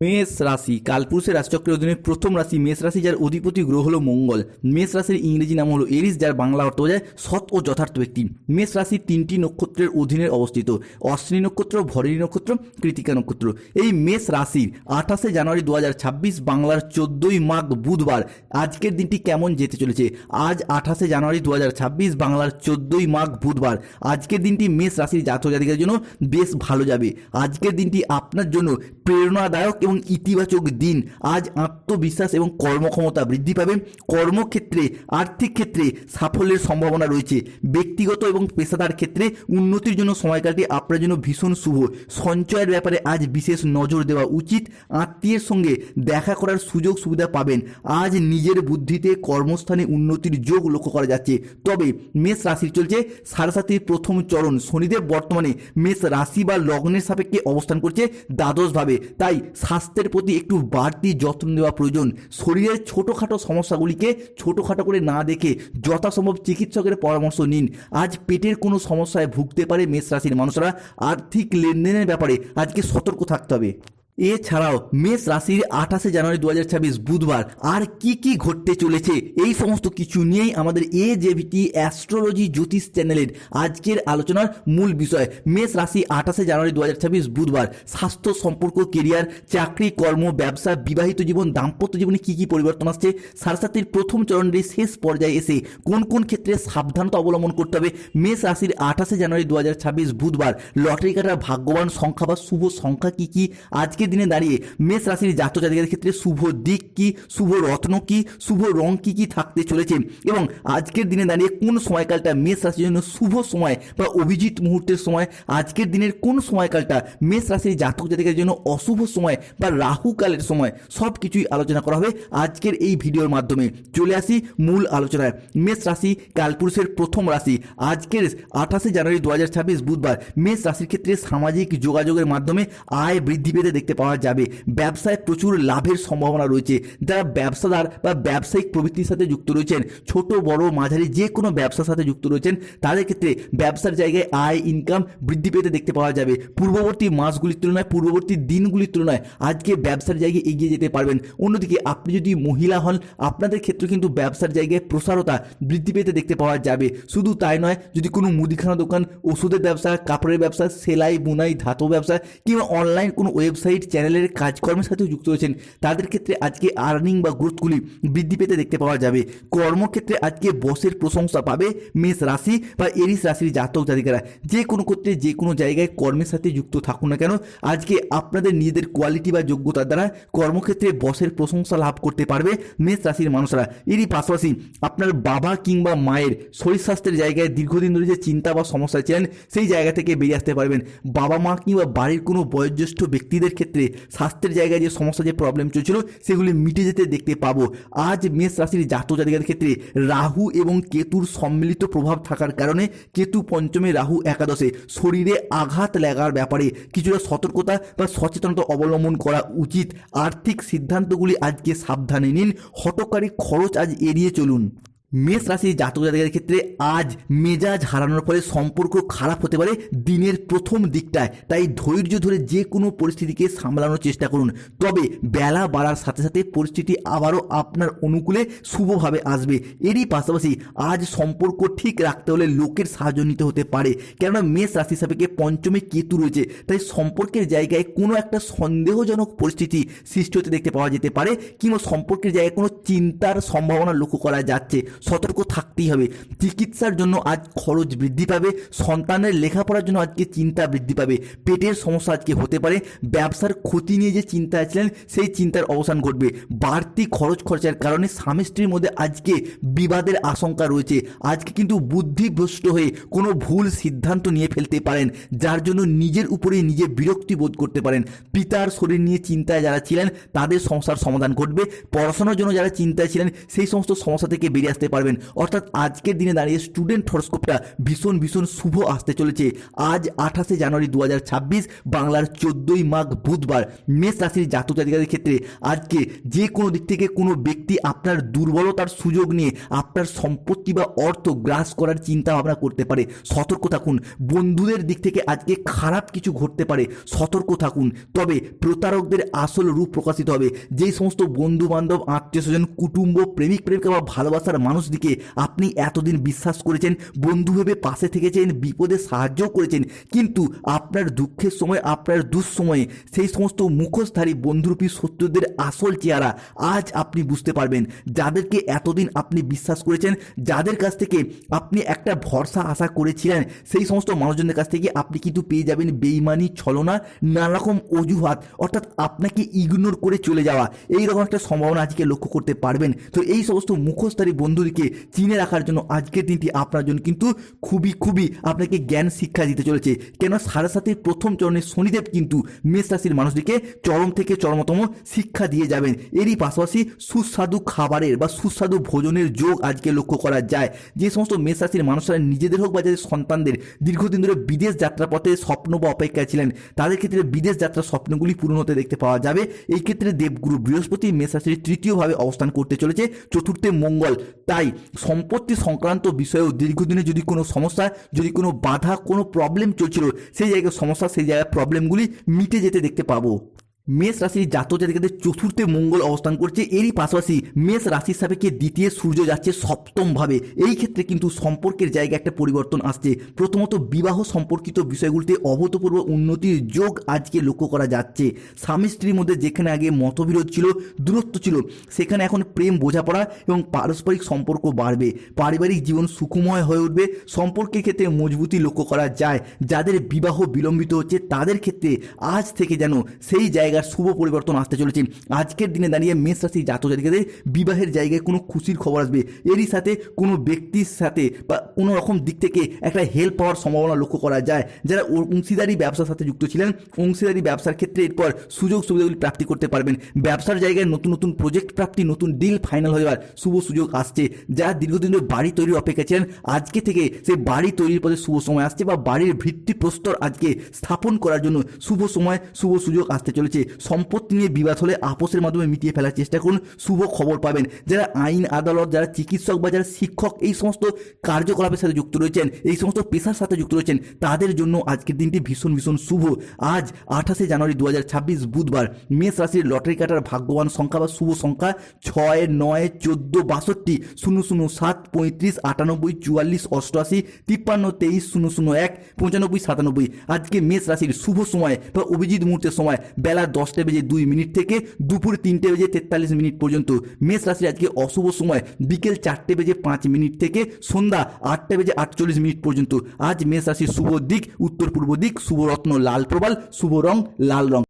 মেষ রাশি, কালপুরুষের রাশিচক্রের অধীনে প্রথম রাশি মেষ রাশি, যার অধিপতি গ্রহ হলো মঙ্গল। মেষ রাশির ইংরেজি নাম হলো এরিস, যার বাংলা অর্থ বোঝায় সৎ ও যথার্থ ব্যক্তি। মেষ রাশি তিনটি নক্ষত্রের অধীনে অবস্থিত। অশ্বিনী নক্ষত্র, ভরণী নক্ষত্র কৃতিকা নক্ষত্র। এই মেষ রাশির আঠাশে জানুয়ারি দু হাজার ছাব্বিশ, বাংলার চোদ্দই মাঘ বুধবার। আজকের দিনটি কেমন যেতে চলেছে? আজ আঠাশে জানুয়ারি দু হাজার ছাব্বিশ, বাংলার চোদ্দই মাঘ বুধবার। আজকের দিনটি মেষ রাশির জাতক জাতিকার জন্য বেশ ভালো যাবে। আজকের দিনটি আপনার জন্য প্রেরণাদায়ক এবং ইতিবাচক দিন। আজ আত্মবিশ্বাস এবং কর্মক্ষমতা বৃদ্ধি পাবে। কর্মক্ষেত্রে, আর্থিক ক্ষেত্রে সাফল্যের সম্ভাবনা রয়েছে। ব্যক্তিগত এবং পেশাদার ক্ষেত্রে উন্নতির জন্য সময়কালটি আপনার জন্য ভীষণ শুভ। সঞ্চয়ের ব্যাপারে আজ বিশেষ নজর দেওয়া উচিত। আত্মীয়ের সঙ্গে দেখা করার সুযোগ সুবিধা পাবেন। আজ নিজের বুদ্ধিতে কর্মস্থানে উন্নতির যোগ লক্ষ্য করা যাচ্ছে। তবে মেষ রাশির চলছে সারাসাতির প্রথম চরণ। শনিদেব বর্তমানে মেষ রাশি বা লগ্নের সাপেক্ষে অবস্থান করছে দ্বাদশভাবে। তাই স্বাস্থ্যের প্রতি একটু বাড়তি যত্ন নেওয়া প্রয়োজন। শরীরের ছোটোখাটো সমস্যাগুলিকে ছোটোখাটো করে না দেখে যথাসম্ভব চিকিৎসকের পরামর্শ নিন। আজ পেটের কোনো সমস্যায় ভুগতে পারে মেষ রাশির মানুষরা। আর্থিক লেনদেনের ব্যাপারে আজকে সতর্ক থাকতে হবে। এছাড়াও মেষ রাশির আঠাশে জানুয়ারি দু হাজার ছাব্বিশ বুধবার আর কি কি ঘটতে চলেছে এই সমস্ত কিছু নিয়েই আমাদের এ জেভিটি অ্যাস্ট্রোলজি জ্যোতিষ চ্যানেলের আজকের আলোচনার মূল বিষয়। মেষ রাশি আঠাশে জানুয়ারি দু হাজার ছাব্বিশ বুধবার, স্বাস্থ্য সম্পর্ক কেরিয়ার চাকরি, কর্ম, ব্যবসা, বিবাহিত জীবন, দাম্পত্য জীবনে কি কি পরিবর্তন আসছে সারসাতির প্রথম চরণের শেষ পর্যায়ে এসে কোন কোন ক্ষেত্রে সাবধানতা অবলম্বন করতে হবে? মেষ রাশির আঠাশে জানুয়ারি দু হাজার ছাব্বিশ বুধবার, লটারি কাটার ভাগ্যবান সংখ্যা বা শুভ সংখ্যা কি কি? আজকের দিনে দাঁড়িয়ে মেষ রাশির জাতক জাতিকাদের ক্ষেত্রে শুভ দিক কি, শুভ রত্ন কি, শুভ রং কি কি থাকতে চলেছে? এবং আজকের দিনে দাঁড়িয়ে কোন সময়কালটা মেষ রাশির জন্য শুভ সময় বা অভিজিৎ মুহূর্তের সময়? আজকের দিনের কোন সময়কালটা মেষ রাশির জাতক জাতিকাদের জন্য অশুভ সময় বা রাহু কালের সময়? সব কিছুই আলোচনা করা হবে আজকের এই ভিডিওর মাধ্যমে। চলে আসি মূল আলোচনায়। মেষ রাশি কালপুরুষের প্রথম রাশি। আজকের আঠাশে জানুয়ারি দু হাজার ছাব্বিশ বুধবার। মেষ রাশির ক্ষেত্রে সামাজিক যোগাযোগের মাধ্যমে আয় বৃদ্ধি পেতে দেখতে পাওয়া যাবে। ব্যবসায় প্রচুর লাভের সম্ভাবনা রয়েছে। যারা ব্যবসাদার বা ব্যবসায়িক প্রবৃত্তির সাথে যুক্ত রয়েছেন, ছোট, বড়, মাঝারি যে কোনো ব্যবসার সাথে যুক্ত রয়েছেন, তাদের ক্ষেত্রে ব্যবসার জায়গায় আয় ইনকাম বৃদ্ধি পেতে দেখতে পাওয়া যাবে। পূর্ববর্তী মাসগুলির তুলনায়, পূর্ববর্তী দিনগুলির তুলনায় আজকে ব্যবসার জায়গায় এগিয়ে যেতে পারবেন। অন্যদিকে আপনি যদি মহিলা হন, আপনাদের ক্ষেত্রে কিন্তু ব্যবসার জায়গায় প্রসারতা বৃদ্ধি পেতে দেখতে পাওয়া যাবে। শুধু তাই নয়, যদি কোনো মুদিখানা দোকান, ওষুধের ব্যবসা, কাপড়ের ব্যবসা, সেলাই, বুনাই ধাতু ব্যবসা কিংবা অনলাইন কোনো ওয়েবসাইট চ্যানেলের কাজকর্মের সাথেও যুক্ত রয়েছেন। তাদের ক্ষেত্রে আজকে আর্নিং বা গ্রোথগুলি বৃদ্ধি পেতে দেখতে পাওয়া যাবে। কর্মক্ষেত্রে আজকে বসের প্রশংসা পাবে মেষ রাশি বা এরিস রাশির জাতক জাতিকারা। যে কোনো ক্ষেত্রে যে কোনো জায়গায় কর্মের সাথে যুক্ত থাকুন না কেন। আজকে আপনাদের নিজেদের কোয়ালিটি বা যোগ্যতার দ্বারা কর্মক্ষেত্রে বসের প্রশংসা লাভ করতে পারবে মেষ রাশির মানুষরা। এরই পাশাপাশি আপনার বাবা কিংবা মায়ের শরীর স্বাস্থ্যের জায়গায় দীর্ঘদিন ধরে যে চিন্তা বা সমস্যা ছিলেন, সেই জায়গা থেকে বেরিয়ে আসতে পারবেন। বাবা মা কিংবা বাড়ির কোনো বয়োজ্যেষ্ঠ ব্যক্তিদের ক্ষেত্রে স্বাস্থ্যের জায়গায় যে সমস্যা যে প্রবলেম চলছিল, সেগুলি মিটে যেতে দেখতে পাবো। আজ মেষ রাশির জাতক জাতিকাদের ক্ষেত্রে রাহু এবং কেতুর সম্মিলিত প্রভাব থাকার কারণে কেতু পঞ্চমে রাহু একাদশে শরীরে আঘাত লাগার ব্যাপারে কিছুটা সতর্কতা বা সচেতনতা অবলম্বন করা উচিত। আর্থিক সিদ্ধান্তগুলি আজকে সাবধানে নিন। হটকারী খরচ আজ এড়িয়ে চলুন। মেষ রাশির জাতক জাতিকাদের ক্ষেত্রে আজ মেজাজ হারানোর ফলে সম্পর্ক খারাপ হতে পারে দিনের প্রথম দিকটায়। তাই ধৈর্য ধরে যে কোনো পরিস্থিতিকে সামলানোর চেষ্টা করুন। তবে বেলা বাড়ার সাথে সাথে পরিস্থিতি আবারও আপনার অনুকূলে শুভভাবে আসবে। এরই পাশাপাশি আজ সম্পর্ক ঠিক রাখতে হলে লোকের সাহায্য নিতে হতে পারে। কেননা মেষ রাশি সাপেক্ষে পঞ্চমে কেতু রয়েছে। তাই সম্পর্কের জায়গায় কোনো একটা সন্দেহজনক পরিস্থিতি সৃষ্টি হতে দেখতে পাওয়া যেতে পারে, কিংবা সম্পর্কের জায়গায় কোনো চিন্তার সম্ভাবনা লক্ষ্য করা যাচ্ছে। সতর্ক থাকতেই হবে। চিকিৎসার জন্য আজ খরচ বৃদ্ধি পাবে, সন্তানের লেখাপড়ার জন্য আজকে চিন্তা বৃদ্ধি পাবে। পেটের সমস্যা আজকে হতে পারে, ব্যবসার ক্ষতি নিয়ে যে চিন্তা ছিলেন, সেই চিন্তার অবসান ঘটবে। বাড়তি খরচ খরচার কারণে স্বামী স্ত্রীর মধ্যে আজকে বিবাদের আশঙ্কা রয়েছে। আজকে কিন্তু বুদ্ধিভ্রষ্ট হয়ে কোনো ভুল সিদ্ধান্ত নিয়ে ফেলতে পারেন, যার জন্য নিজের উপরে নিজে বিরক্তি বোধ করতে পারেন। পিতার শরীর নিয়ে চিন্তায় যারা ছিলেন, তাদের সমস্যার সমাধান ঘটবে। পড়াশোনার জন্য যারা চিন্তায় ছিলেন, সেই সমস্ত সমস্যা থেকে বেরিয়ে আসতে করতে পারবেন। অর্থাৎ আজকের দিনে দাঁড়িয়ে স্টুডেন্ট হরস্কোপটা ভীষণ ভীষণ শুভ আসতে চলেছে। আজ আঠাশে জানুয়ারি দু বাংলার চোদ্দই মাঘ বুধবার। মেষ রাশির জাতক জাতিকাদের ক্ষেত্রে আজকে যে কোনো দিক থেকে কোনো ব্যক্তি আপনার দুর্বলতার সুযোগ নিয়ে আপনার সম্পত্তি বা অর্থ গ্রাস করার চিন্তা ভাবনা করতে পারে। সতর্ক থাকুন। বন্ধুদের দিক থেকে আজকে খারাপ কিছু ঘটতে পারে। সতর্ক থাকুন। তবে প্রতারকদের আসল রূপ প্রকাশিত হবে। যেই সমস্ত বন্ধু বান্ধব আত্মীয় স্বজন কুটুম্ব, প্রেমিক, প্রেমিকা বা ভালোবাসার মানুষদিকে আপনি এতদিন বিশ্বাস করেছেন, বন্ধু ভেবে পাশে থেকেছেন, বিপদে সাহায্য করেছেন, কিন্তু আপনার দুঃখের সময়, আপনার দুঃসময়ে সেই সমস্ত মুখোশধারী বন্ধুরূপী শত্রুদের আসল চেহারা আজ আপনি বুঝতে পারবেন। যাদেরকে এতদিন আপনি বিশ্বাস করেছেন, যাদের কাছ থেকে আপনি একটা ভরসা আশা করেছিলেন, সেই সমস্ত মানুষজনের কাছ থেকে আপনি কিন্তু পেয়ে যাবেন বেইমানি, ছলনা, নানারকম অজুহাত, অর্থাৎ আপনাকে ইগনোর করে চলে যাওয়া। এই রকম একটা সম্ভাবনা আজকে লক্ষ্য করতে পারবেন। তো এই সমস্ত মুখোশধারী বন্ধুদেরকে চিনে রাখার জন্য আজকের দিনটি আপনার জন্য কিন্তু খুবই খুবই আপনাকে জ্ঞান শিক্ষা দিতে চলেছে। কেন সাড়ে সাতের প্রথম চরণে শনিদেব কিন্তু মেষ রাশির মানুষদেরকে চরম থেকে চরমতম শিক্ষা দিয়ে যাবেন। এরই পাশাপাশি সুস্বাদু খাবারের বা সুস্বাদু ভোজনের যোগ আজকে লক্ষ্য করা যায়। যে সমস্ত মেষ রাশির মানুষরা নিজেদের হোক বা যাদের সন্তানদের দীর্ঘদিন ধরে বিদেশ যাত্রা পথে স্বপ্ন বা অপেক্ষায় ছিলেন, তাদের ক্ষেত্রে বিদেশ যাত্রার স্বপ্নগুলি পূরণ হতে দেখতে পাওয়া যাবে। এই ক্ষেত্রে দেবগুরু বৃহস্পতি মেষ রাশির তৃতীয়ভাবে অবস্থান করতে চলেছে। চতুর্থে মঙ্গল তাই সম্পত্তি সংক্রান্ত বিষয়েও দীর্ঘদিনে যদি কোনো সমস্যা, যদি কোনো বাধা, কোনো প্রবলেম চলছিল, সেই জায়গায় সমস্যা, সেই জায়গায় প্রবলেমগুলি মিটে যেতে দেখতে পাবো। মেষ রাশির জাতক জাতিকাদের চতুর্থে মঙ্গল অবস্থান করছে। এরই পাশাপাশি মেষ রাশির সাপেক্ষে দ্বিতীয় সূর্য যাচ্ছে সপ্তমভাবে। এই ক্ষেত্রে কিন্তু সম্পর্কের জায়গায় একটা পরিবর্তন আসছে। প্রথমত বিবাহ সম্পর্কিত বিষয়গুলিতে অভূতপূর্ব উন্নতির যোগ আজকে লক্ষ্য করা যাচ্ছে। স্বামী স্ত্রীর মধ্যে যেখানে আগে মতবিরোধ ছিল, দূরত্ব ছিল, সেখানে এখন প্রেম, বোঝাপড়া এবং পারস্পরিক সম্পর্ক বাড়বে। পারিবারিক জীবন সুখময় হয়ে উঠবে। সম্পর্কের ক্ষেত্রে মজবুতি লক্ষ্য করা যায়। যাদের বিবাহ বিলম্বিত হচ্ছে, তাদের ক্ষেত্রে আজ থেকে যেন সেই জায়গার শুভ পরিবর্তন আসতে চলেছে। আজকের দিনে দাঁড়িয়ে মেষ রাশি জাতক জাতিকাদের বিবাহের জায়গায় কোনো খুশির খবর আসবে। এরই সাথে কোনো ব্যক্তির সাথে বা কোনো রকম দিক থেকে একটা হেল্প পাওয়ার সম্ভাবনা লক্ষ্য করা যায়। যারা অংশীদারি ব্যবসার সাথে যুক্ত ছিলেন, অংশীদারি ব্যবসার ক্ষেত্রে এরপর সুযোগ সুবিধাগুলি প্রাপ্তি করতে পারবেন। ব্যবসার জায়গায় নতুন নতুন প্রজেক্ট প্রাপ্তি, নতুন ডিল ফাইনাল হয়ে যাওয়ার শুভ সুযোগ আসছে। যারা দীর্ঘদিন ধরে বাড়ি তৈরির অপেক্ষা ছিলেন, আজকে থেকে সেই বাড়ি তৈরির পথে শুভ সময় আসছে বা বাড়ির ভিত্তি প্রস্তর আজকে স্থাপন করার জন্য শুভ সময়, শুভ সুযোগ আসতে চলেছে। সম্পত্তি নিয়ে বিবাদ হলে আপোষের মাধ্যমে মিটিয়ে ফেলার চেষ্টা করুন। শুভ খবর পাবেন। যারা আইন, আদালত, যারা চিকিৎসক বা যারা শিক্ষক, এই সমস্ত কার্যকলাপের সাথে যুক্ত রয়েছেন, এই সমস্ত পেশার সাথে যুক্ত রয়েছেন, তাদের জন্য আজকের দিনটি ভীষণ ভীষণ শুভ। আজ আঠাশে জানুয়ারি দু হাজার ছাব্বিশ বুধবার, মেষ রাশির লটারি কাটার ভাগ্যবান সংখ্যা বা শুভ সংখ্যা ছয়, নয়, চোদ্দ, বাষট্টি, শূন্য শূন্য, সাত, পঁয়ত্রিশ, আটানব্বই, চুয়াল্লিশ, অষ্টআশি, তিপ্পান্ন, তেইশ, শূন্য শূন্য, এক, পঁচানব্বই, সাতানব্বই। আজকে মেষ রাশির শুভ সময় বা অভিজিৎ মুহূর্তের সময়, বেলা দশটা বেজে দুই মিনিট থেকে দুপুর তিনটে বেজে তেতাল্লিশ মিনিট পর্যন্ত। মেষ রাশির আজকে অশুভ সময়, বিকেল চারটে বেজে পাঁচ মিনিট থেকে সন্ধ্যা আটটা বেজে আটচল্লিশ মিনিট পর্যন্ত। আজ মেষ রাশির শুভ দিক উত্তর পূর্ব দিক, শুভ রত্ন লাল প্রবাল, শুভ রং লাল রং।